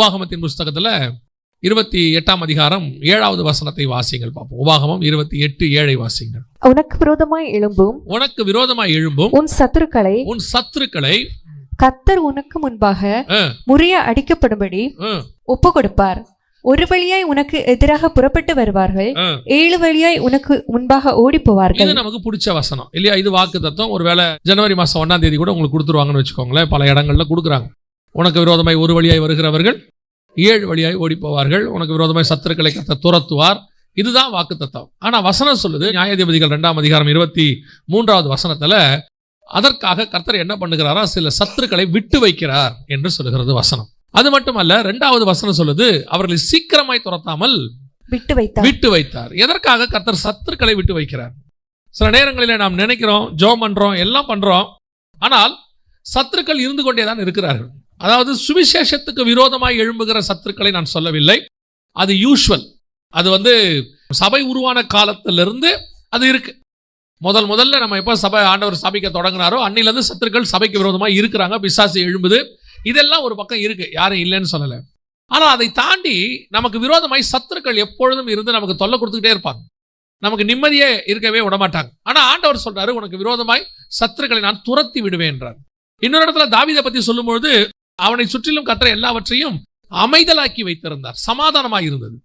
உபாகமத்தின் புஸ்தகத்துல இருபத்தி எட்டாம் அதிகாரம் ஏழாவது வசனத்தை வாசிங்கள் பார்ப்போம். உபாகமம் இருபத்தி எட்டு ஏழை வாசிங்கள் உனக்கு விரோதமாய் எழும்பும். உனக்கு விரோதமாய் எழும்பும். உன் சத்துருக்களை உன் சத்துருக்களை கத்தர் உனக்கு முன்பாக முறிய அடிக்கப்படும்படி ஒப்பு கொடுப்பார் ஒரு வழியாய் உனக்கு எதிராக புறப்பட்டு வருவார்கள். ஏழு வழியாய் உனக்கு முன்பாக ஓடி போவார்கள் இது நமக்கு பிடிச்ச வசனம். இல்லையா? இது வாக்கு தத்துவம். ஒருவேளை ஜனவரி மாசம் ஒன்னாம் தேதி கூட உங்களுக்கு கொடுத்துருவாங்கன்னு வச்சுக்கோங்களேன். பல இடங்கள்ல கொடுக்குறாங்க. உனக்கு விரோதமாய் ஒரு வழியாய் வருகிறவர்கள் ஏழு வழியாய் ஓடி போவார்கள் உனக்கு விரோதமாய் சத்துருக்களை கத்த துரத்துவார். இதுதான் வாக்கு தத்துவம் ஆனா வசனம் சொல்லுது நியாயாதிபதிகள் இரண்டாம் அதிகாரம் இருபத்தி மூன்றாவது வசனத்துல அதற்காக கர்த்தர் என்ன பண்ணுகிறாரா? சில சத்துருக்களை விட்டு வைக்கிறார் என்று சொல்லுகிறது வசனம். அது மட்டுமல்ல இரண்டாவது வசனம் சொல்லுது அவர்களை சீக்கிரமாய் துரத்தாமல் விட்டு வைத்தார். விட்டு வைத்தார். எதற்காக கர்த்தர் சத்துருக்களை விட்டு வைக்கிறார்? சில நேரங்களில் நாம் நினைக்கிறோம் ஜோம் பண்றோம் எல்லாம் பண்றோம் ஆனால் சத்துருக்கள் இருந்து கொண்டே தான் இருக்கிறார்கள். அதாவது சுவிசேஷத்துக்கு விரோதமாய் எழும்புகிற சத்துருக்களை நான் சொல்லவில்லை. அது யூஷுவல் அது வந்து சபை உருவான காலத்திலிருந்து அது இருக்கு. முதல் முதல்ல நம்ம எப்போ சபை ஆண்டவர் சபைக்க தொடங்கினாரோ அன்னிலிருந்து சத்துருக்கள் சபைக்கு விரோதமாக இருக்கிறாங்க பிசாசு எழும்புது. இதெல்லாம் ஒரு பக்கம் இருக்கு. யாரும் இல்லைன்னு சொல்லலை. ஆனால் அதை தாண்டி நமக்கு விரோதமாய் சத்துருக்கள் எப்பொழுதும் இருந்து நமக்கு தொல்லை கொடுத்துக்கிட்டே இருப்பாங்க. நமக்கு நிம்மதியே இருக்கவே விடமாட்டாங்க. ஆனால் ஆண்டவர் சொல்றாரு உனக்கு விரோதமாய் சத்துருக்களை நான் துரத்தி விடுவேன் என்றார். இன்னொரு இடத்துல தாவிதை பற்றி சொல்லும்பொழுது அவனை சுற்றிலும் கற்ற எல்லாவற்றையும் அமைதலாக்கி வைத்திருந்தார். சமாதானமாக இருந்தது.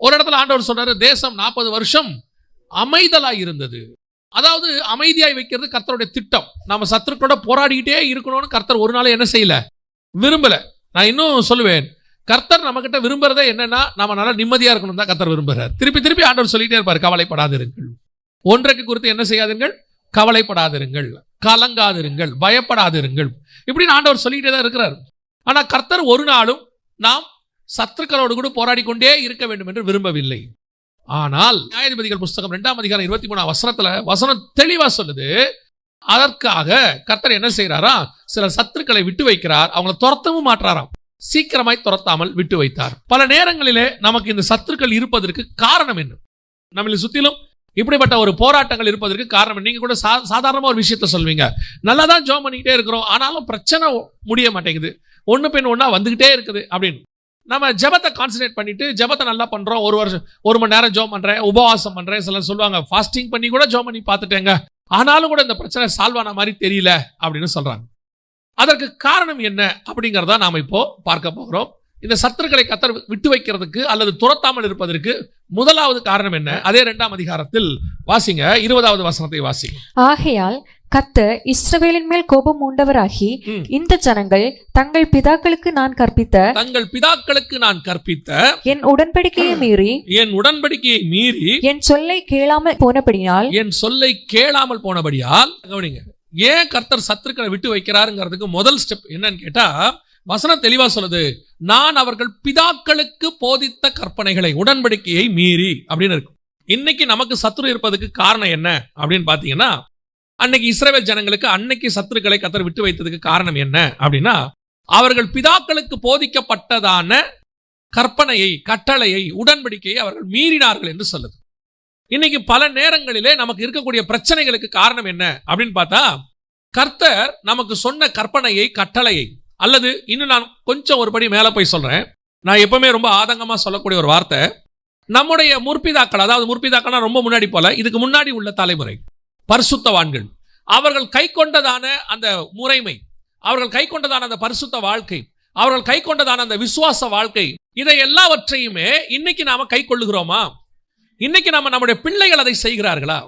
ஒரு இடத்துல ஆண்டவர் சொல்றாரு தேசம் நாற்பது வருஷம் அமைதலாக இருந்தது. அதாவது அமைதியாய் வைக்கிறது கர்த்தருடைய திட்டம். நம்ம சத்துருக்களோட போராடிக்கிட்டே இருக்கணும்னு கர்த்தர் ஒரு நாள் என்ன செய்யல? விரும்பல. நான் இன்னும் சொல்லுவேன் கர்த்தர் நம்ம கிட்ட விரும்புறதே என்னன்னா நம்ம நல்லா நிம்மதியா இருக்கணும் தான் கர்த்தர் விரும்புகிறார் திருப்பி திருப்பி ஆண்டவர் சொல்லிட்டே இருப்பார் கவலைப்படாதீர்கள் ஒன்றைக்கு குறித்து என்ன செய்யாதீர்கள்? கவலைப்படாதிருங்கள் கலங்காதிருங்கள் பயப்படாதிருங்கள். இப்படின்னு ஆண்டவர் சொல்லிக்கிட்டே தான் இருக்கிறார். ஆனால் கர்த்தர் ஒரு நாளும் நாம் சத்துருக்களோடு கூட போராடி கொண்டே இருக்க வேண்டும் என்று விரும்பவில்லை. ஆனால் நியாயாதிபதிகள் புஸ்தகம் ரெண்டாம் அதிகாரம் இருபத்தி மூணாம் வசனத்தில் வசனம் தெளிவாக சொல்லுது. அதற்காக கர்த்தர் என்ன செய்கிறாரா சில சத்துருக்களை விட்டு வைக்கிறார் அவங்கள துரத்தவும் மாற்றாராம். சீக்கிரமாய் துரத்தாமல் விட்டு வைத்தார். பல நேரங்களிலே நமக்கு இந்த சத்துருக்கள் இருப்பதற்கு காரணம் என்ன? நம்மளை சுத்திலும் இப்படிப்பட்ட ஒரு போராட்டங்கள் இருப்பதற்கு காரணம். நீங்கள் கூட சா சாதாரணமாக ஒரு விஷயத்த சொல்வீங்க. நல்லா தான் ஜோம் பண்ணிக்கிட்டே இருக்கிறோம். ஆனாலும் பிரச்சனை முடிய மாட்டேங்குது. ஒன்று பின் ஒன்றா வந்துக்கிட்டே இருக்குது அப்படின்னு. நம்ம ஜெபத்தை கான்சன்ட்ரேட் பண்ணிட்டு ஜெபத்தை நல்லா பண்ணுறோம் ஒரு வருஷம் ஒரு மணி நேரம் ஜோம் பண்ணுறேன் உபவாசம் பண்ணுறேன் சிலர் சொல்லுவாங்க ஃபாஸ்டிங் பண்ணி கூட ஜோம் பண்ணி பார்த்துட்டேங்க. ஆனாலும் கூட இந்த பிரச்சனை சால்வ் ஆன மாதிரி தெரியல அப்படின்னு சொல்கிறாங்க அதற்கு காரணம் என்ன அப்படிங்கிறத நாம் இப்போ பார்க்க போகிறோம். இந்த சத்துருக்களை கத்தர் விட்டு வைக்கிறதுக்கு அல்லது துரத்தாமல் இருப்பதற்கு முதலாவது காரணம் என்ன? அதே இரண்டாம் அதிகாரத்தில் வாசிங்க. இருபதாவது வசனத்தை வாசிங்க. ஆகையால் கத்தர் இஸ்ரவேலின் மேல் கோபம் உண்டவராகி. இந்த ஜனங்கள் தங்கள் பிதாக்களுக்கு நான் கற்பித்த தங்கள் பிதாக்களுக்கு நான் கற்பித்த என் உடன்படிக்கையை மீறி என் உடன்படிக்கையை மீறி என் சொல்லை கேளாமல் போனபடினால் என் சொல்லை கேளாமல் போனபடியால் கவனிங்க ஏன் கர்த்தர் சத்துருக்களை விட்டு வைக்கிறாருங்கிறதுக்கு முதல் ஸ்டெப் என்னன்னு கேட்டா வசனம் தெளிவாக சொல்லுது நான் அவர்கள் பிதாக்களுக்கு போதித்த கற்பனைகளை உடன்படிக்கையை மீறி அப்படின்னு இருக்கும் இன்னைக்கு நமக்கு சத்ரு இருப்பதுக்கு காரணம் என்ன? அப்படின்னு பார்த்தீங்கன்னா அன்னைக்கு இஸ்ரேல் ஜனங்களுக்கு அன்னைக்கு சத்துருக்களை கத்தர் விட்டு வைத்ததுக்கு காரணம் என்ன? அப்படின்னா அவர்கள் பிதாக்களுக்கு போதிக்கப்பட்டதான கற்பனையை கட்டளையை உடன்படிக்கையை அவர்கள் மீறினார்கள் என்று சொல்லுது. இன்னைக்கு பல நேரங்களிலே நமக்கு இருக்கக்கூடிய பிரச்சனைகளுக்கு காரணம் என்ன? அப்படின்னு பார்த்தா கர்த்தர் நமக்கு சொன்ன கற்பனையை கட்டளையை அல்லது இன்னும் நான் கொஞ்சம் ஒருபடி மேலே போய் சொல்கிறேன் நான் எப்பவுமே ரொம்ப ஆதங்கமாக சொல்லக்கூடிய ஒரு வார்த்தை. நம்முடைய முற்பிதாக்கள் அதாவது முற்பிதாக்கள்னா ரொம்ப முன்னாடி போல இதுக்கு முன்னாடி உள்ள தலைமுறை பரிசுத்தவான்கள். அவர்கள் கை கொண்டதான அந்த முறைமை அவர்கள் கை கொண்டதான அந்த பரிசுத்த வாழ்க்கை அவர்கள் கை கொண்டதான அந்த விசுவாச வாழ்க்கை இதை எல்லாவற்றையுமே இன்னைக்கு நாம கை கொள்ளுகிறோமா? இன்னைக்கு நம்ம நம்முடைய பிள்ளைகள் அதை செய்கிறார்களா?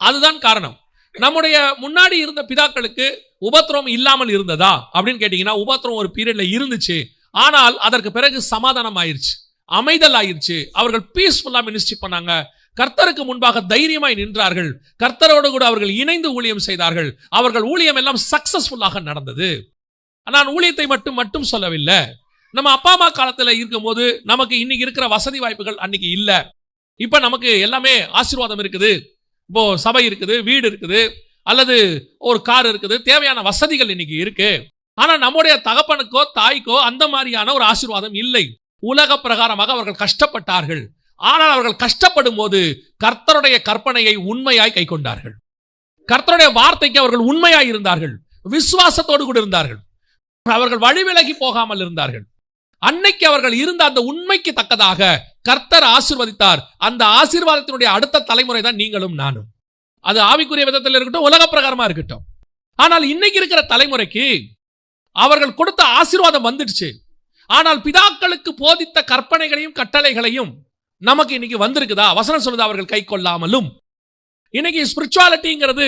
அதுதான் காரணம். நம்முடைய முன்னாடி இருந்த பிதாக்களுக்கு உபத்திரம் இல்லாமல் இருந்ததா? அப்படின்னு கேட்டீங்கன்னா உபத்திரம் ஒரு பீரியட்ல இருந்துச்சு. ஆனால் அதற்கு பிறகு சமாதானம் ஆயிருச்சு. அமைதல் ஆயிருச்சு. அவர்கள் பீஸ்ஃபுல்லா மினிஸ்ட்ரி பண்ணாங்க. கர்த்தருக்கு முன்பாக தைரியமாய் நின்றார்கள். கர்த்தரோடு கூட அவர்கள் இணைந்து ஊழியம் செய்தார்கள். அவர்கள் ஊழியம் எல்லாம் சக்சஸ்ஃபுல்லாக நடந்தது. நான் ஊழியத்தை மட்டும் மட்டும் சொல்லவில்லை. நம்ம அப்பா அம்மா காலத்தில் இருக்கும்போது நமக்கு இன்னைக்கு இருக்கிற வசதி வாய்ப்புகள் அன்னைக்கு இல்லை. இப்போ நமக்கு எல்லாமே ஆசீர்வாதம் இருக்குது. இப்போ சபை இருக்குது வீடு இருக்குது அல்லது ஒரு கார் இருக்குது தேவையான வசதிகள் இன்னைக்கு இருக்கு. ஆனா நம்முடைய தகப்பனுக்கோ தாய்க்கோ அந்த மாதிரியான ஒரு ஆசீர்வாதம் இல்லை. உலக பிரகாரமாக அவர்கள் கஷ்டப்பட்டார்கள். ஆனால் அவர்கள் கஷ்டப்படும் போது கர்த்தருடைய கற்பனையை உண்மையாய் கை கொண்டார்கள். கர்த்தருடைய வார்த்தைக்கு அவர்கள் உண்மையாய் இருந்தார்கள். விசுவாசத்தோடு கூட இருந்தார்கள். அவர்கள் வழிவிலகி போகாமல் இருந்தார்கள். அன்னைக்கு அவர்கள் இருந்த அந்த உண்மைக்கு தக்கதாக கர்த்தர் ஆசிர்வதித்தார். அந்த ஆசீர்வாதத்தினுடைய அடுத்த தலைமுறை தான் நீங்களும் நானும். அது ஆவிக்குரிய விதத்தில் இருக்கட்டும் உலக பிரகாரமா இருக்கட்டும். ஆனால் இன்னைக்கு இருக்கிற தலைமுறைக்கு அவர்கள் கொடுத்த ஆசீர்வாதம் வந்துடுச்சு. ஆனால் பிதாக்களுக்கு போதித்த கற்பனைகளையும் கட்டளைகளையும் நமக்கு இன்னைக்கு வந்திருக்குதா? வசனம் சொல்லுது அவர்கள் கை கொள்ளாமலும். இன்னைக்கு ஸ்பிரிச்சுவாலிட்டிங்கிறது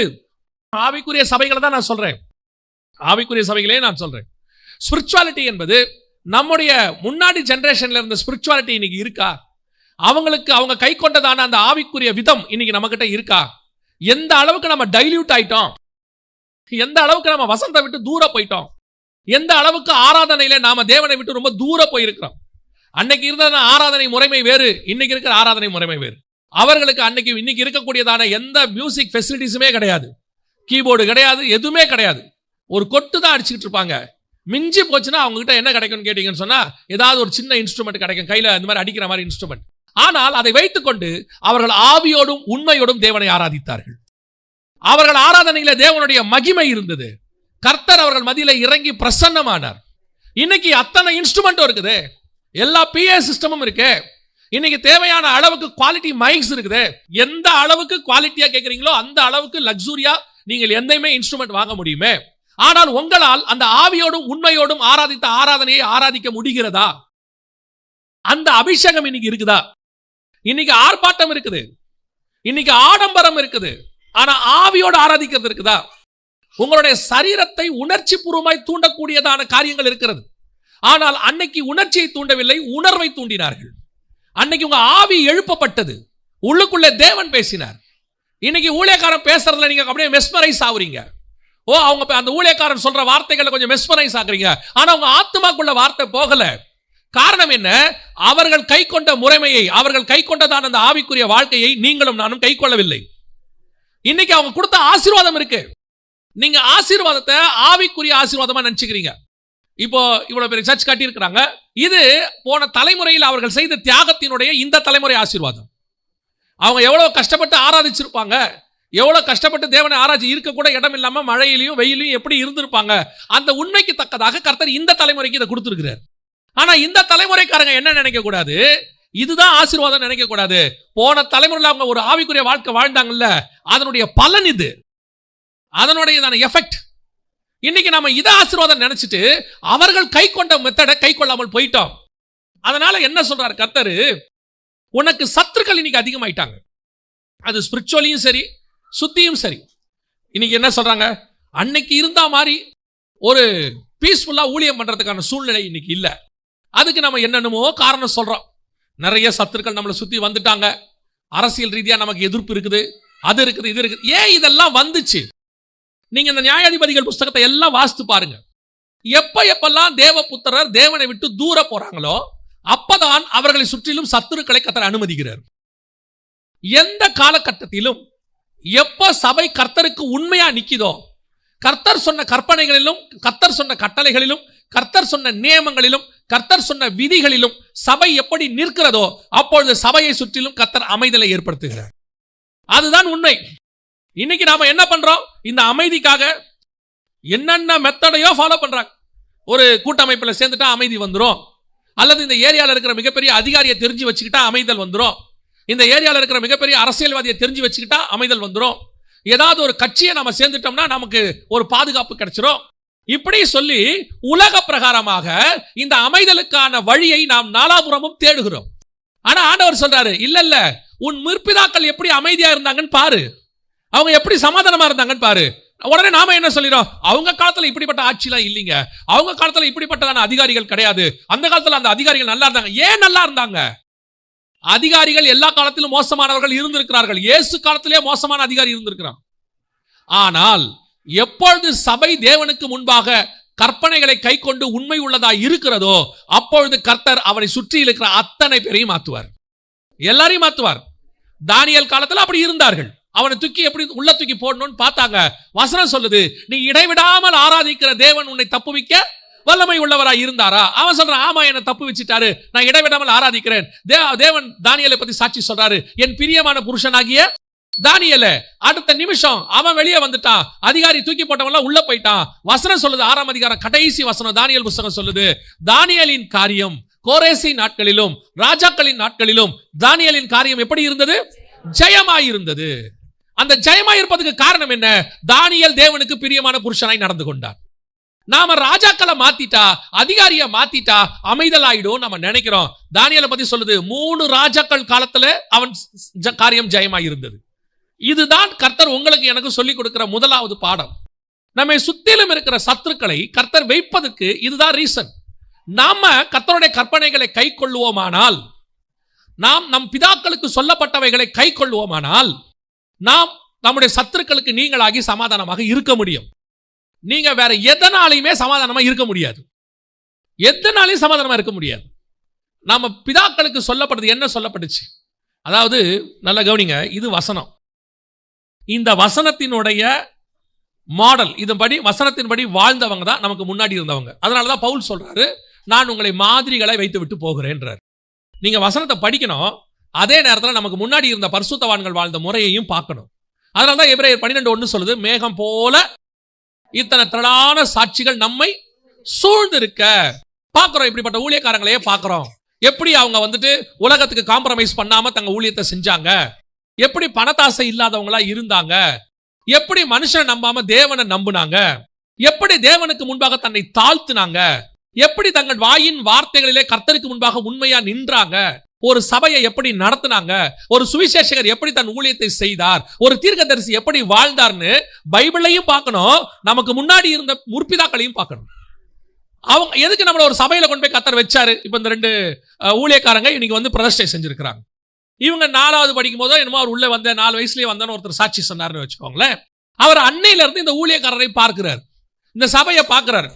ஆவிக்குரிய சபைகளை தான் நான் சொல்றேன். ஆவிக்குரிய சபைகளே நான் சொல்றேன். ஸ்பிரிச்சுவாலிட்டி என்பது நம்முடைய முன்னாடி ஜெனரேஷன்ல இருந்த ஸ்பிரிச்சுவாலிட்டி இன்னைக்கு இருக்கா? அவங்களுக்கு அவங்க கை கொண்டதான அந்த ஆவிக்குரிய விதம் இன்னைக்கு நம்மக்கிட்ட இருக்கா? எந்த அளவுக்கு நம்ம டைல்யூட் ஆயிட்டோம்? எந்த அளவுக்கு நம்ம வசந்த விட்டு தூர போயிட்டோம்? எந்த அளவுக்கு ஆராதனையில நாம தேவனை விட்டு ரொம்ப தூர போயிருக்கிறோம்? அன்னைக்கு இருந்த ஆராதனை முறைமை வேறு இன்னைக்கு இருக்கிற ஆராதனை முறைமை வேறு. அவர்களுக்கு அன்னைக்கு இன்னைக்கு இருக்கக்கூடியதான எந்த மியூசிக் ஃபெசிலிட்டிஸுமே கிடையாது. கீபோர்டு கிடையாது எதுவுமே கிடையாது. ஒரு கொட்டு தான் அடிச்சுக்கிட்டு இருப்பாங்க. மிஞ்சி போச்சுன்னா அவங்ககிட்ட என்ன கிடைக்கும்னு கேட்டிங்கன்னு சொன்னால் ஏதாவது ஒரு சின்ன இன்ஸ்ட்ருமெண்ட் கிடைக்கும். கையில் இந்த மாதிரி அடிக்கிற மாதிரி இன்ஸ்ட்ருமெண்ட் ஆனால் அதை வைத்துக்கொண்டு அவர்கள் ஆவியோடும் உண்மையோடும் தேவனை ஆராதித்தார்கள். அவர்கள் ஆராதனையில தேவனுடைய மகிமை இருந்தது. கர்த்தர் அவர்கள் மதியில இறங்கி பிரசன்னமானார். இன்னைக்கு அத்தனை இன்ஸ்ட்ருமெண்ட்டும் இருக்குது. எல்லா பிஏ சிஸ்டமும் இருக்கு. இன்னைக்கு தேவையான அளவுக்கு குவாலிட்டி மைக்ஸ் இருக்குது. எந்த அளவுக்கு குவாலிட்டியா கேட்குறீங்களோ அந்த அளவுக்கு லக்ஸூரியா நீங்கள் எந்தையுமே இன்ஸ்ட்ருமெண்ட் வாங்க முடியுமே. ஆனால் உங்களால் அந்த ஆவியோடும் உண்மையோடும் ஆராதித்த ஆராதனையை ஆராதிக்க முடிகிறதா? அந்த அபிஷேகம் இன்னைக்கு இருக்குதா? இன்னைக்கு ஆர்ப்பாட்டம் இருக்குது. இன்னைக்கு ஆடம்பரம் இருக்குது. ஆனா ஆவியோடு ஆராதிக்கிறது இருக்குதா? உங்களுடைய சரீரத்தை உணர்ச்சி பூர்வமாய் தூண்டக்கூடியதான காரியங்கள் இருக்கிறது. ஆனால் அன்னைக்கு உணர்ச்சியை தூண்டவில்லை உணர்வை தூண்டினார்கள். அன்னைக்கு உங்க ஆவி எழுப்பப்பட்டது. உள்ளுக்குள்ளே தேவன் பேசினார். இன்னைக்கு ஊழியக்காரன் பேசுறதுல நீங்க அப்படியே மெஸ்மரைஸ் ஆகுறீங்க. ஓ அவங்க அந்த ஊழியக்காரன் சொல்ற வார்த்தைகளை கொஞ்சம் மெஸ்மரைஸ் ஆகுறீங்க. ஆனா உங்க ஆத்மாக்குள்ள வார்த்தை போகலை. காரணம் என்ன? அவர்கள் கை கொண்ட முறைமையை அவர்கள் கை கொண்டதான அந்த ஆவிக்குரிய வாழ்க்கையை நீங்களும் நானும் கை கொள்ளவில்லை. இன்னைக்கு அவங்க கொடுத்த ஆசீர்வாதம் இருக்கு. நீங்க ஆசீர்வாதத்தை ஆவிக்குரிய ஆசீர்வாதமா நினைச்சுக்கிறீங்க. இப்போ இவ்வளவு பெரிய சர்ச் கட்டியிருக்கிறாங்க. இது போன தலைமுறையில் அவர்கள் செய்த தியாகத்தினுடைய இந்த தலைமுறை ஆசீர்வாதம். அவங்க எவ்வளவு கஷ்டப்பட்டு ஆராதிச்சிருப்பாங்க. எவ்வளவு கஷ்டப்பட்டு தேவனை ஆராய்ச்சி இருக்க கூட இடம் இல்லாம மழையிலையும் வெயிலையும் எப்படி இருந்திருப்பாங்க? அந்த உண்மைக்கு தக்கதாக கர்த்தர் இந்த தலைமுறைக்கு இதை கொடுத்துருக்கிறார். ஆனா இந்த தலைமுறைக்காரங்க என்ன நினைக்க கூடாது? இதுதான் ஆசீர்வாதம் நினைக்க கூடாது. போன தலைமுறையில் அவங்க ஒரு ஆவிக்குரிய வாழ்க்கை வாழ்ந்தாங்கல்ல அதனுடைய பலன் இது. அதனுடைய எஃபெக்ட் இன்னைக்கு நம்ம இதை ஆசீர்வாதம் நினைச்சிட்டு அவர்கள் கை கொண்ட மெத்தடை கை கொள்ளாமல் போயிட்டோம். அதனால என்ன சொல்றாரு கத்தரு உனக்கு சத்துருக்கள் இன்னைக்கு அதிகமாயிட்டாங்க. அது ஸ்பிரிச்சுவலியும் சரி சுத்தியும் சரி. இன்னைக்கு என்ன சொல்றாங்க? அன்னைக்கு இருந்தா மாதிரி ஒரு பீஸ்ஃபுல்லா ஊழியம் பண்றதுக்கான சூழ்நிலை இன்னைக்கு இல்லை. அதுக்கு நம்ம என்னென்னமோ காரணம் சொல்றோம். நிறைய சத்துருக்கள் நம்மளை சுத்தி வந்துட்டாங்க. அரசியல் ரீதியா நமக்கு எதிர்ப்பு இருக்குது அது இருக்குது இது இருக்குது. ஏன் இதெல்லாம் வந்துச்சு? நீங்க இந்த நியாயாதிபதிகள் புஸ்தகத்தை எல்லாம் வாசித்து பாருங்க. எப்ப எப்பெல்லாம் தேவபுத்திரர் தேவனை விட்டு தூர போறாங்களோ அப்பதான் அவர்களை சுற்றிலும் சத்துருக்களை கத்தர் அனுமதிக்கிறார். எந்த காலகட்டத்திலும் எப்ப சபை கர்த்தருக்கு உண்மையா நிக்குதோ கர்த்தர் சொன்ன கற்பனைகளிலும் கர்த்தர் சொன்ன கட்டளைகளிலும் கர்த்தர் சொன்ன நியமங்களிலும் கர்த்தர் சொன்ன விதிகளிலும் சபை எப்படி நிற்கிறதோ அப்பொழுது சபையை சுற்றிலும் கர்த்தர் அமைதலை ஏற்படுத்துகிறார். அதுதான் உண்மை. இன்னைக்கு நாம என்ன பண்றோம்? இந்த அமைதிக்காக என்னென்ன மெத்தடையோ ஃபாலோ பண்றாங்க. ஒரு கூட்டமைப்பில் சேர்ந்துட்டா அமைதி வந்துடும் அல்லது இந்த ஏரியாவில் இருக்கிற மிகப்பெரிய அதிகாரியை தெரிஞ்சு வச்சுக்கிட்டா அமைதல் வந்துடும் இந்த ஏரியாவில் இருக்கிற மிகப்பெரிய அரசியல்வாதியை தெரிஞ்சு வச்சுக்கிட்டா அமைதல் வந்துடும் ஏதாவது ஒரு கட்சியை நம்ம சேர்ந்துட்டோம்னா நமக்கு ஒரு பாதுகாப்பு கிடைச்சிரும். இப்படி சொல்லி உலக பிரகாரமாக இந்த அமைதலுக்கான வழியை நாம் நாலாபுரமும் தேடுகிறோம். ஆனா ஆண்டவர் சொல்றாரு இல்ல இல்ல உன் முற்பிதாக்கள் எப்படி அமைதியா இருந்தாங்கன்னு பாரு. அவங்க எப்படி சமாதானமா இருந்தாங்கன்னு பாரு. உடனே நாம என்ன சொல்லிடும் அவங்க காலத்துல இப்படிப்பட்ட ஆட்சிலாம் இல்லைங்க. அவங்க காலத்துல இப்படிப்பட்டதான அதிகாரிகள் கிடையாது. அந்த காலத்துல அந்த அதிகாரிகள் நல்லா இருந்தாங்க. ஏன் நல்லா இருந்தாங்க? அதிகாரிகள் எல்லா காலத்திலும் மோசமானவர்கள் இருந்திருக்கிறார்கள். இயேசு காலத்திலே மோசமான அதிகாரி இருந்திருக்கிறான். ஆனால் எப்பொழுது சபை தேவனுக்கு முன்பாக கற்பனைகளை கை கொண்டு உண்மை உள்ளதா இருக்கிறதோ அப்பொழுது கர்த்தர் அவரை சுற்றி இருக்கிற அத்தனை பேரையும் மாத்துவார் எல்லாரையும் மாத்துவார் தானியல் காலத்துல அப்படி இருந்தார்கள். அவனை தூக்கி எப்படி உள்ள தூக்கி போடணும்னு பார்த்தாங்க. வசனம் சொல்லுது நீ இடைவிடாமல் ஆராதிக்கிற தேவன் உன்னை தப்புவிக்க வல்லமை உள்ளவரா இருந்தாரா? அவன் சொல்றான் ஆமா என்ன தப்பு வச்சுட்டாரு நான் இடைவிடாமல் ஆராதிக்கிறேன். தேவன் தானியலை பத்தி சாட்சி சொல்றாரு. என் பிரியமான புருஷனாகிய தானியல அடுத்த நிமிஷம் அவன் வெளியே வந்துட்டான் அதிகாரி தூக்கி போட்டவன்லாம் உள்ள போயிட்டான். வசனம் சொல்லுது ஆறாம் அதிகாரம் கடைசி வசனம் தானியல் புஸ்தகம் சொல்லுது. தானியலின் காரியம் கோரேசி நாட்களிலும் ராஜாக்களின் நாட்களிலும் தானியலின் காரியம் எப்படி இருந்தது? ஜெயமாய் இருந்தது அந்த ஜெயமாய் இருப்பதுக்கு காரணம் என்ன? தானியல் தேவனுக்கு பிரியமான புருஷனாய் நடந்து கொண்டான். நாம ராஜாக்களை மாத்திட்டா அதிகாரியை மாத்திட்டா அமைதலாயிடும் நம்ம நினைக்கிறோம். தானியலை பத்தி சொல்லுது மூணு ராஜாக்கள் காலத்துல அவன் காரியம் ஜெயமாய் இருந்தது இதுதான் கர்த்தர் உங்களுக்கு எனக்கு சொல்லிக் கொடுக்கிற முதலாவது பாடம். நம்மை சுத்திலும் இருக்கிற சத்துருக்களை கர்த்தர் வைப்பதற்கு இதுதான் ரீசன் நாம கர்த்தருடைய கற்பனைகளை கை கொள்ளுவோமானால் நாம் நம் பிதாக்களுக்கு சொல்லப்பட்டவைகளை கை கொள்ளுவோமானால் நாம் நம்முடைய சத்துருக்களுக்கு நீங்களாகி சமாதானமாக இருக்க முடியும். நீங்க வேற எதனாலையுமே சமாதானமா இருக்க முடியாது. எதனாலையும் சமாதானமா இருக்க முடியாது. நம்ம பிதாக்களுக்கு சொல்லப்பட்டது என்ன சொல்லப்பட்டுச்சு? அதாவது நல்லா கவனிங்க இது வசனம். இந்த வசனத்தினுடைய மாடல் இதன்படி வசனத்தின்படி வாழ்ந்தவங்க தான் நமக்கு முன்னாடி இருந்தவங்க. அதனால தான் பவுல் சொல்கிறாரு நான் உங்களை மாதிரிகளை வைத்து விட்டு போகிறேன்றார். நீங்கள் வசனத்தை படிக்கணும் அதே நேரத்தில் நமக்கு முன்னாடி இருந்த பரிசுத்தவான்கள் வாழ்ந்த முறையையும் பார்க்கணும். அதனால தான் எப்ரே பன்னிரெண்டு ஒன்று சொல்லுது மேகம் போல இத்தனை திரளான சாட்சிகள் நம்மை சூழ்ந்திருக்க. பார்க்குறோம் இப்படிப்பட்ட ஊழியக்காரங்களையே பார்க்குறோம். எப்படி அவங்க வந்துட்டு உலகத்துக்கு காம்ப்ரமைஸ் பண்ணாமல் தங்க ஊழியத்தை செஞ்சாங்க? எப்படி பணத்தாசை இல்லாதவங்களா இருந்தாங்க? எப்படி மனுஷனை நம்பாம தேவனை நம்புனாங்க? எப்படி தேவனுக்கு முன்பாக தன்னை தாழ்த்துனாங்க? எப்படி தங்கள் வாயின் வார்த்தைகளிலே கர்த்தருக்கு முன்பாக உண்மையா நின்றாங்க? ஒரு சபையை எப்படி நடத்துனாங்க? ஒரு சுவிசேஷகர் எப்படி தன் ஊழியத்தை செய்தார்? ஒரு தீர்க்கதரிசி எப்படி வாழ்ந்தார்னு பைபிளையும் பார்க்கணும். நமக்கு முன்னாடி இருந்த முற்பிதாக்களையும் பார்க்கணும். அவங்க எதுக்கு நம்மளை ஒரு சபையில கொண்டு போய் கத்தர் வச்சாரு? இப்ப இந்த ரெண்டு ஊழியக்காரங்க இன்னைக்கு வந்து பிரதர்ஷனை செஞ்சிருக்கிறாங்க. இவங்க நாலாவது படிக்கும் போதோ என்னமோ அவர் உள்ள வந்த நாலு வயசுலயே வந்தான்னு ஒருத்தர் சாட்சி சொன்னார்னு வச்சுக்கோங்களேன். அவர் அன்னையில இருந்து இந்த ஊழியக்காரரை பார்க்கிறார். இந்த சபையை பார்க்கிறார்.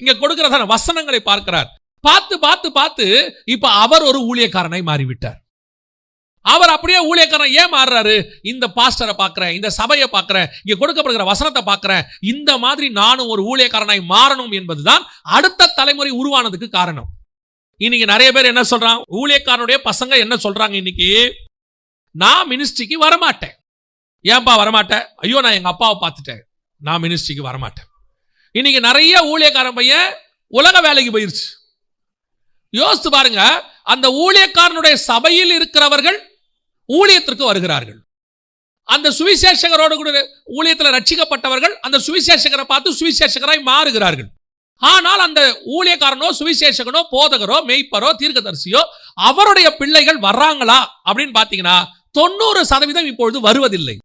இங்க கொடுக்கிறதான வசனங்களை பார்க்கிறார். பார்த்து பார்த்து பார்த்து இப்ப அவர் ஒரு ஊழியக்காரனை மாறிவிட்டார். அவர் அப்படியே ஊழியக்காரன் ஏன் மாறுறாரு? இந்த பாஸ்டரை பார்க்கிறேன் இந்த சபையை பார்க்கிறேன் இங்க கொடுக்கப்படுகிற வசனத்தை பார்க்கிறேன். இந்த மாதிரி நானும் ஒரு ஊழியக்காரனாய் மாறணும் என்பதுதான் அடுத்த தலைமுறை உருவானதுக்கு காரணம். இன்னைக்கு நிறைய பேர் என்ன சொல்றான் ஊழியக்காரனுடைய பசங்க என்ன சொல்றாங்க இன்னைக்கு? நான் மினிஸ்ட்ரிக்கு வரமாட்டேன். ஏன்பா வரமாட்டேன்? ஐயோ நான் எங்க அப்பாவை பார்த்துட்டேன். நான் மினிஸ்ட்ரிக்கு வரமாட்டேன். இன்னைக்கு நிறைய ஊழியக்காரன் பையன் உலக வேலைக்கு போயிருச்சு. யோசித்து பாருங்க அந்த ஊழியக்காரனுடைய சபையில் இருக்கிறவர்கள் ஊழியத்திற்கு வருகிறார்கள். அந்த சுவிசேஷகரோடு கூட ஊழியத்தில் ரட்சிக்கப்பட்டவர்கள் அந்த சுவிசேஷகரை பார்த்து சுவிசேஷகராய் மாறுகிறார்கள். ஆனால் அந்த ஊழியக்காரனோ சுவிசேஷகனோ போதகரோ மெய்ப்பரோ தீர்க்கதரிசியோ அவருடைய பிள்ளைகள் வர்றாங்களா அப்படின்னு பார்த்தீங்கன்னா தொண்ணூறு சதவீதம் இப்பொழுது வருவதில்லை.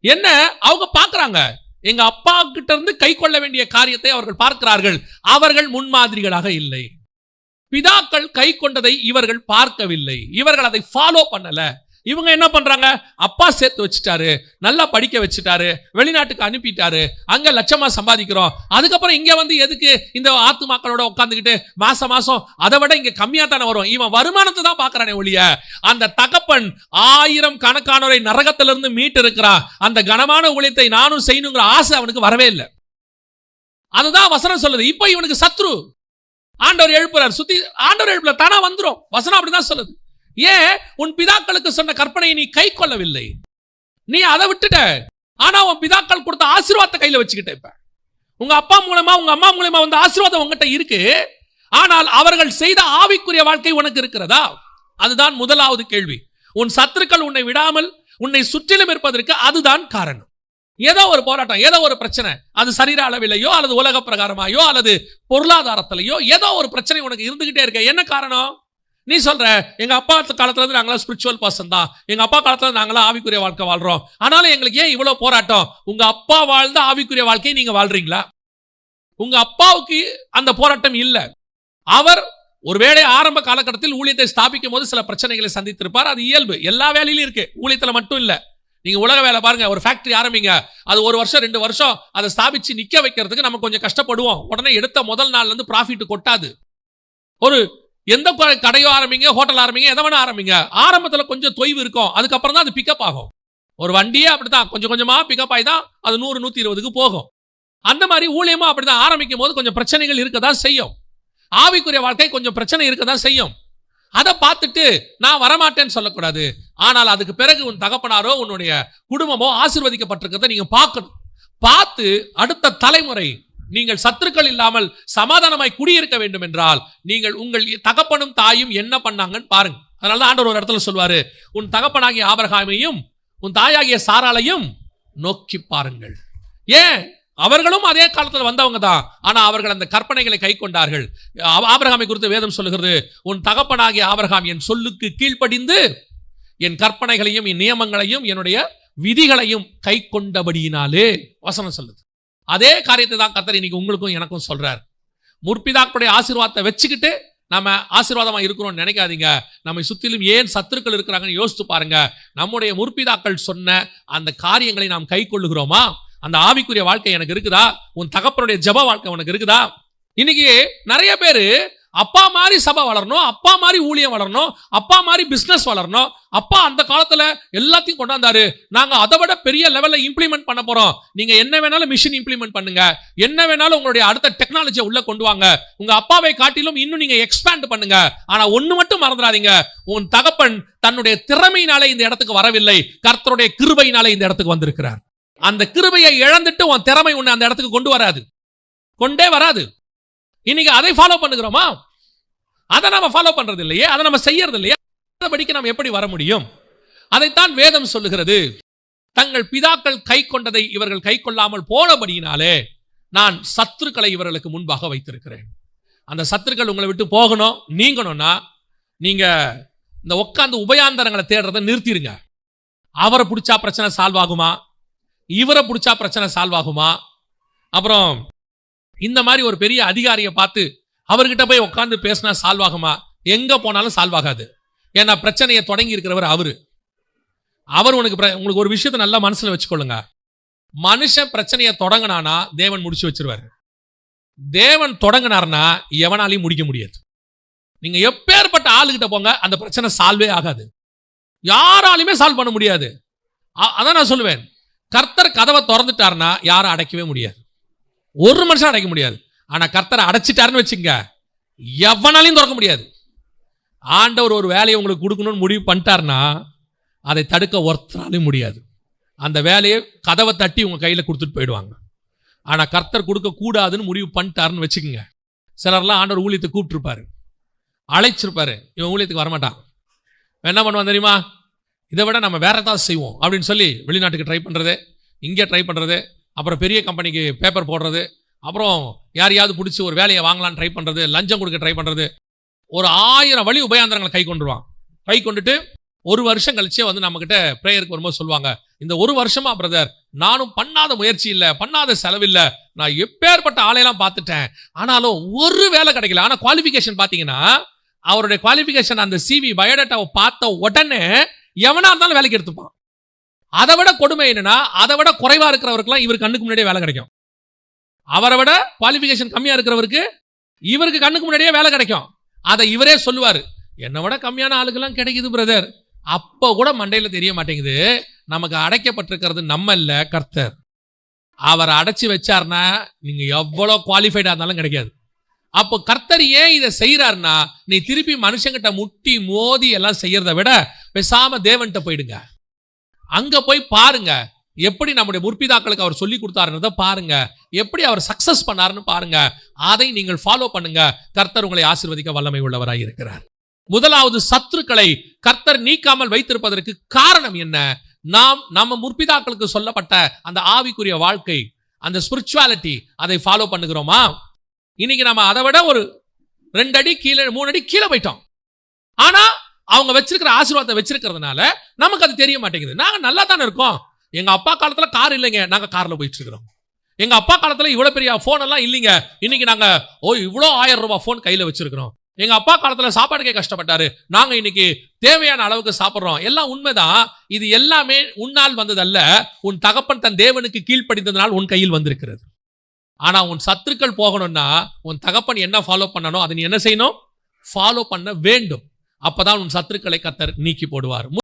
என்ன? அவங்க பார்க்குறாங்க. எங்க அப்பா கிட்ட இருந்து கை கொள்ள வேண்டிய காரியத்தை அவர்கள் பார்க்கிறார்கள். அவர்கள் முன்மாதிரிகளாக இல்லை. பிதாக்கள் கை கொண்டதை இவர்கள் பார்க்கவில்லை. இவர்கள் அதை ஃபாலோ பண்ணல. இவங்க என்ன பண்றாங்க? அப்பா சேர்த்து வச்சுட்டாரு நல்லா படிக்க வச்சுட்டாரு வெளிநாட்டுக்கு அனுப்பிட்டாரு அங்க லட்சமா சம்பாதிக்கிறோம். அதுக்கப்புறம் இங்க வந்து எதுக்கு இந்த ஆத்துமாக்களோட உட்காந்துக்கிட்டு மாசம் மாசம் அதை விட இங்க கம்மியா தானே வரும். இவன் வருமானத்தை தான் பாக்குறானே ஒழிய அந்த தகப்பன் ஆயிரம் கணக்கானோரை நரகத்திலிருந்து மீட்டு இருக்கிறான் அந்த கனமான ஊழியத்தை நானும் செய்யணுங்கிற ஆசை அவனுக்கு வரவே இல்லை. அதுதான் வசனம் சொல்லுது. இப்போ இவனுக்கு சத்ரு. ஆண்டவர் எழுப்புறார். சுத்தி ஆண்டவர் எழுப்புல தானா வந்துரும். வசனம் அப்படிதான் சொல்லுது. ஏன் உன் பிதாக்களுக்கு சொன்ன கற்பனையை நீ கை கொள்ளவில்லை? நீ அதை விட்டுட்ட. ஆனா உன் பிதாக்கள் கொடுத்த ஆசீர்வாதத்தை கையில வச்சுக்கிட்ட இப்ப. உங்க அப்பா மூலமா உங்க அம்மா மூலமா வந்த ஆசீர்வாதம் உங்ககிட்ட இருக்கு. ஆனால் அவர்கள் செய்த ஆவிக்குரிய வாழ்க்கை உனக்கு இருக்கிறதா? அதுதான் முதலாவது கேள்வி. உன் சத்துருக்கள் உன்னை விடாமல் உன்னை சுற்றிலும் இருப்பதற்கு அதுதான் காரணம். ஏதோ ஒரு போராட்டம் ஏதோ ஒரு பிரச்சனை. அது சரீர அளவிலையோ அல்லது உலக பிரகாரமாயோ அல்லது பொருளாதாரத்திலேயோ ஏதோ ஒரு பிரச்சனை உனக்கு இருந்துகிட்டே இருக்க. என்ன காரணம்? நீ சொல்ற எங்க அப்பா காலத்துல இருந்து நாங்களாம் ஸ்பிரிச்சுவல் பர்சன் தான். எங்க அப்பா காலத்துல நாங்களாம் ஆவிக்குரிய வாழ்க்கை வாழ்றோம். ஆனாலும் எங்களுக்கு ஏன் இவ்வளவு போராட்டம்? உங்க அப்பா வாழ்ந்த ஆவிக்குரிய வாழ்க்கையை நீங்க வாழ்றீங்களா? உங்க அப்பாவுக்கு அந்த போராட்டம் இல்லை. அவர் ஒருவேளை ஆரம்ப காலகட்டத்தில் ஊழியத்தை ஸ்தாபிக்கும் போது சில பிரச்சனைகளை சந்தித்திருப்பார். அது இயல்பு. எல்லா வேலையிலும் இருக்கு. ஊழியத்தில் மட்டும் இல்ல. நீங்க உலக வேலை பாருங்க. ஒரு ஃபேக்டரி ஆரம்பிங்க. அது ஒரு வருஷம் ரெண்டு வருஷம் அதை ஸ்தாபிச்சு நிக்க வைக்கிறதுக்கு நம்ம கொஞ்சம் கஷ்டப்படுவோம். உடனே எடுத்த முதல் நாள்ல இருந்து ப்ராஃபிட் கொட்டாது. ஒரு எந்த கடையோ ஆரம்பிங்க ஹோட்டல் ஆரம்பிங்க எதை வேணா ஆரம்பிங்க. ஆரம்பத்தில் கொஞ்சம் தொய்வு இருக்கும். அதுக்கப்புறம் தான் அது பிக்கப் ஆகும். ஒரு வண்டியே அப்படிதான் கொஞ்சம் கொஞ்சமாக பிக்கப் ஆகி தான் அது நூறு நூற்றி இருபதுக்கு போகும். அந்த மாதிரி ஊழியமாக அப்படி தான் ஆரம்பிக்கும் போது கொஞ்சம் பிரச்சனைகள் இருக்க தான் செய்யும். ஆவிக்குரிய வாழ்க்கை கொஞ்சம் பிரச்சனை இருக்க தான் செய்யும். அதை பார்த்துட்டு நான் வரமாட்டேன்னு சொல்லக்கூடாது. ஆனால் அதுக்கு பிறகு உன் தகப்பனாரோ உன்னுடைய குடும்பமோ ஆசிர்வதிக்கப்பட்டிருக்கிறத நீங்கள் பார்க்கணும். பார்த்து அடுத்த தலைமுறை நீங்கள் சத்துருக்கள் இல்லாமல் சமாதானமாய் குடியிருக்க வேண்டும் என்றால் நீங்கள் உங்கள் தகப்பனும் தாயும் என்ன பண்ணாங்கன்னு பாருங்க. அதனால தான் ஆண்டவர் ஒரு இடத்துல சொல்வாரு உன் தகப்பனாகிய ஆபரகாமையும் உன் தாயாகிய சாராலையும் நோக்கி பாருங்கள். ஏன்? அவர்களும் அதே காலத்துல வந்தவங்க தான். ஆனா அவர்கள் அந்த கற்பனைகளை கை கொண்டார்கள். ஆபரகாமை குறித்து வேதம் சொல்லுகிறது உன் தகப்பனாகிய ஆபரகாம் என் சொல்லுக்கு கீழ்ப்படிந்து என் கற்பனைகளையும் என் நியமங்களையும் என்னுடைய விதிகளையும் கை கொண்டபடியினாலே. வசனம் சொல்லுது. அதே காரியத்தை தான் கத்தர் இன்னைக்கு உங்களுக்கும் எனக்கும் சொல்றார். முற்பிதாக்களுடைய ஆசீர்வாதத்தை வச்சுக்கிட்டு நம்ம ஆசீர்வாதமாக இருக்கிறோம்னு நினைக்காதீங்க. நம்மை சுற்றிலும் ஏன் சத்துருக்கள் இருக்கிறாங்கன்னு யோசித்து பாருங்க. நம்முடைய முற்பிதாக்கள் சொன்ன அந்த காரியங்களை நாம் கை கொள்ளுகிறோமா? அந்த ஆவிக்குரிய வாழ்க்கை எனக்கு இருக்குதா? உன் தகப்பனுடைய ஜெப வாழ்க்கை உனக்கு இருக்குதா? இன்னைக்கு நிறைய பேர் அப்பா மாதிரி சபை வளரணும் அப்பா மாதிரி ஊழியம் வளரணும் அப்பா மாதிரி பிஸ்னஸ் வளரணும். அப்பா அந்த காலத்தில் எல்லாத்தையும் கொண்டாந்தாரு. நாங்கள் அதை விட பெரிய லெவலில் இம்ப்ளிமெண்ட் பண்ண போகிறோம் நீங்கள் என்ன வேணாலும் மிஷின் இம்ப்ளிமெண்ட் பண்ணுங்க. என்ன வேணாலும் உங்களுடைய அடுத்த டெக்னாலஜியை உள்ள கொண்டு வாங்க. உங்க அப்பாவை காட்டிலும் இன்னும் நீங்க எக்ஸ்பேண்ட் பண்ணுங்க. ஆனா ஒன்று மட்டும் மறந்துடாதீங்க. உன் தகப்பன் தன்னுடைய திறமையினாலே இந்த இடத்துக்கு வரவில்லை. கர்த்தருடைய கிருபையினாலே இந்த இடத்துக்கு வந்திருக்கிறார். அந்த கிருபையை இழந்துட்டு உன் திறமை உன்னை அந்த இடத்துக்கு கொண்டு வராது. கொண்டே வராது. இன்னைக்கு அதை ஃபாலோ பண்ணுகிறோமா? அதை நம்ம ஃபாலோ பண்றது இல்லையே அதை நம்ம செய்யறது இல்லையே படிக்க நாம் எப்படி வர முடியும்? அதைத்தான் வேதம் சொல்லுகிறது. தங்கள் பிதாக்கள் கை கொண்டதை இவர்கள் கை கொள்ளாமல் போனபடியினாலே நான் சத்துருக்களை இவர்களுக்கு முன்பாக வைத்திருக்கிறேன். அந்த சத்துருக்கள் உங்களை விட்டு போகணும் நீங்கணும்னா நீங்க இந்த உட்காந்து உபயாந்தரங்களை தேடுறதை நிறுத்திடுங்க அவரை பிடிச்சா பிரச்சனை சால்வ் ஆகுமா? இவரை பிடிச்சா பிரச்சனை சால்வ் ஆகுமா? அப்புறம் இந்த மாதிரி ஒரு பெரிய அதிகாரியை பார்த்து அவர்கிட்ட போய் உட்காந்து பேசினா சால்வ் ஆகுமா? எங்க போனாலும் சால்வ் ஆகாது. ஏன்னா பிரச்சனையை தொடங்கி இருக்கிறவர் அவரு. அவர் உனக்கு பிர- உங்களுக்கு ஒரு விஷயத்தை நல்லா மனசுல வச்சுக்கொள்ளுங்க. மனுஷன் பிரச்சனையை தொடங்கினானா தேவன் முடிச்சு வச்சிருவாரு. தேவன் தொடங்கினார்னா எவனாலையும் முடிக்க முடியாது. நீங்க எப்பேற்பட்ட ஆளுகிட்ட போங்க அந்த பிரச்சனை சால்வே ஆகாது. யாராலையுமே சால்வ் பண்ண முடியாது. அதான் நான் சொல்லுவேன். கர்த்தர் கதவை திறந்துட்டாருன்னா யாரும் அடைக்கவே முடியாது. ஒரு மனுஷன் அடைக்க முடியாது. ஆனால் கர்த்தரை அடைச்சிட்டாருன்னு வச்சுங்க எவனாலையும் திறக்க முடியாது. ஆண்டவர் ஒரு வேலையை உங்களுக்கு கொடுக்கணும்னு முடிவு பண்ணிட்டாருன்னா அதை தடுக்க ஒருத்தராலையும் முடியாது. அந்த வேலையை கதவை தட்டி உங்கள் கையில் கொடுத்துட்டு போயிடுவாங்க. ஆனால் கர்த்தர் கொடுக்கக்கூடாதுன்னு முடிவு பண்ணிட்டாருன்னு வச்சுக்கோங்க. சிலர்லாம் ஆண்டவர் ஊழியத்தை கூப்பிட்டுருப்பாரு. அழைச்சிருப்பாரு. இவன் ஊழியத்துக்கு வரமாட்டான். என்ன பண்ணுவான் தெரியுமா? இதை விட நம்ம வேற ஏதாவது செய்வோம் அப்படின்னு சொல்லி வெளிநாட்டுக்கு ட்ரை பண்ணுறது இங்கே ட்ரை பண்ணுறது அப்புறம் பெரிய கம்பெனிக்கு பேப்பர் போடுறது அப்புறம் யாரையாவது பிடிச்சி ஒரு வேலையை வாங்கலாம்னு ட்ரை பண்ணுறது லஞ்சம் கொடுக்க ட்ரை பண்ணுறது ஒரு ஆயிரம் வழி உபயாந்திரங்களை கை கொண்டுருவான். கை கொண்டுட்டு ஒரு வருஷம் கழிச்சே வந்து நம்மக்கிட்ட ப்ரேயருக்கு வரும்போது சொல்லுவாங்க இந்த ஒரு வருஷமா பிரதர் நானும் பண்ணாத முயற்சி இல்லை பண்ணாத செலவில்லை நான் எப்பேற்பட்ட ஆளையெல்லாம் பார்த்துட்டேன். ஆனாலும் ஒரு வேலை கிடைக்கல. ஆனால் குவாலிஃபிகேஷன் பார்த்தீங்கன்னா அவருடைய குவாலிஃபிகேஷன் அந்த சிவி பயோடேட்டாவை பார்த்த உடனே எவனா இருந்தாலும் வேலைக்கு எடுத்துப்பான். அதை விட கொடுமை என்னன்னா அதை விட குறைவா இருக்கிறவருக்குலாம் இவர் கண்ணுக்கு முன்னாடியே வேலை கிடைக்கும். அவரை விட குவாலிஃபிகேஷன் கம்மியா இருக்கிறவருக்கு இவருக்கு கண்ணுக்கு முன்னாடியே வேலை கிடைக்கும். அதை இவரே சொல்லுவாரு. என்னை விட கம்மியான ஆளுக்கெல்லாம் கிடைக்குது பிரதர் அப்போ கூட மண்டையில தெரிய மாட்டேங்குது. நமக்கு அடைக்கப்பட்டிருக்கிறது நம்ம இல்ல கர்த்தர். அவர் அடைச்சி வச்சார்னா நீங்க எவ்வளவு குவாலிஃபைடா இருந்தாலும் கிடைக்காது. அப்போ கர்த்தர் ஏன் இதை செய்யறாருன்னா நீ திருப்பி மனுஷங்கிட்ட முட்டி மோதி எல்லாம் செய்யறத விட பேசாம தேவன்கிட்ட போயிடுங்க. அங்கே போய் பாருங்க. எப்படி நம்முடைய முற்பிதாக்களுக்கு அவர் சொல்லி கொடுத்தாருன்றத பாருங்க. எப்படி அவர் சக்சஸ் பண்ணாருன்னு பாருங்க. அதை நீங்கள் ஃபாலோ பண்ணுங்க. கர்த்தர் உங்களை ஆசிர்வதிக்க வல்லமை உள்ளவராக இருக்கிறார். முதலாவது சத்துருக்களை கர்த்தர் நீக்காமல் வைத்திருப்பதற்கு காரணம் என்ன? நாம் நம்ம முற்பிதாக்களுக்கு சொல்லப்பட்ட அந்த ஆவிக்குரிய வாழ்க்கை அந்த ஸ்பிரிச்சுவாலிட்டி அதை ஃபாலோ பண்ணுகிறோமா? இன்னைக்கு நம்ம அதை விட ஒரு ரெண்டு அடி கீழே மூணு அடி கீழே போயிட்டோம். ஆனால் அவங்க வச்சிருக்கிற ஆசீர்வாதத்தை வச்சிருக்கிறதுனால நமக்கு அது தெரிய மாட்டேங்குது. நாங்கள் நல்லா தானே இருக்கோம். எங்கள் அப்பா காலத்தில் கார் இல்லைங்க. நாங்கள் காரில் போயிட்டு இருக்கிறோம். எங்கள் அப்பா காலத்தில் இவ்வளோ பெரிய ஃபோன் எல்லாம் இல்லைங்க. இன்னைக்கு நாங்கள் ஓ இவ்வளோ ஆயிரம் ரூபாய் ஃபோன் கையில் வச்சிருக்கிறோம். எங்க அப்பா காலத்துல சாப்பாடுக்கே கஷ்டப்பட்டாரு. நாங்க இன்னைக்கு தேவையான அளவுக்கு சாப்பிட்றோம். எல்லாம் உண்மைதான். இது எல்லாமே உன்னால் வந்ததல்ல. உன் தகப்பன் தன் தேவனுக்கு கீழ்ப்படிந்ததுனால் உன் கையில் வந்திருக்கிறது. ஆனா உன் சத்துருக்கள் போகணும்னா உன் தகப்பன் என்ன ஃபாலோ பண்ணணும் அதை நீ என்ன செய்யணும்? ஃபாலோ பண்ண வேண்டும். அப்பதான் உன் சத்துருக்களை கத்தர் நீக்கி போடுவார்.